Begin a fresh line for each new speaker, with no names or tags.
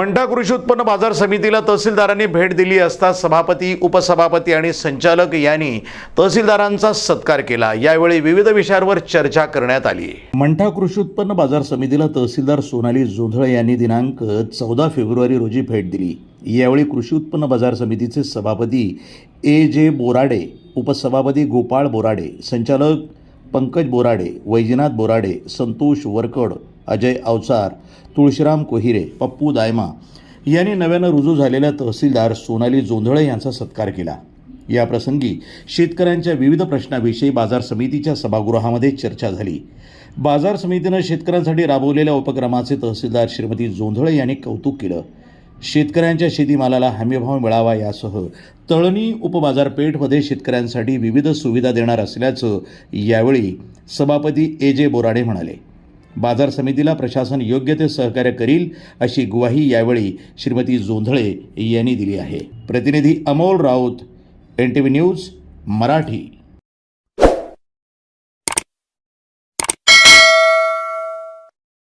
मंठा कृषी उत्पन्न बाजार समितीला तहसीलदारांनी भेट दिली असता सभापती उपसभापती आणि संचालक यांनी तहसीलदारांचा सत्कार केला. यावेळी विविध विषयांवर चर्चा करण्यात आली. मंठा कृषी उत्पन्न बाजार समितीला तहसीलदार सोनाली जोंधळे यांनी दिनांक चौदा फेब्रुवारी रोजी भेट दिली. यावेळी कृषी उत्पन्न बाजार समितीचे सभापती ए जे बोराडे उपसभापती गोपाळ बोराडे संचालक पंकज बोराडे वैजनाथ बोराडे संतोष वरकड अजय अवचार तुळशीराम कोहिरे पप्पू दायमा यांनी नव्यानं रुजू झालेल्या तहसीलदार सोनाली जोंधळे यांचा सत्कार केला. याप्रसंगी शेतकऱ्यांच्या विविध प्रश्नाविषयी बाजार समितीच्या सभागृहामध्ये चर्चा झाली. बाजार समितीनं शेतकऱ्यांसाठी राबवलेल्या उपक्रमाचे तहसीलदार श्रीमती जोंधळे यांनी कौतुक केलं. शेतकऱ्यांच्या शेतीमालाला हमीभाव मिळावा यासह तळणी उपबाजारपेठमध्ये शेतकऱ्यांसाठी विविध सुविधा देणार असल्याचं यावेळी सभापती ए जे बोराडे म्हणाले. बाजार समितीला प्रशासन योग्य ते सहकार्य करील अशी ग्वाही यावेळी श्रीमती जोंधळे यांनी दिली आहे. प्रतिनिधी Amol Raut N T V news Marathi.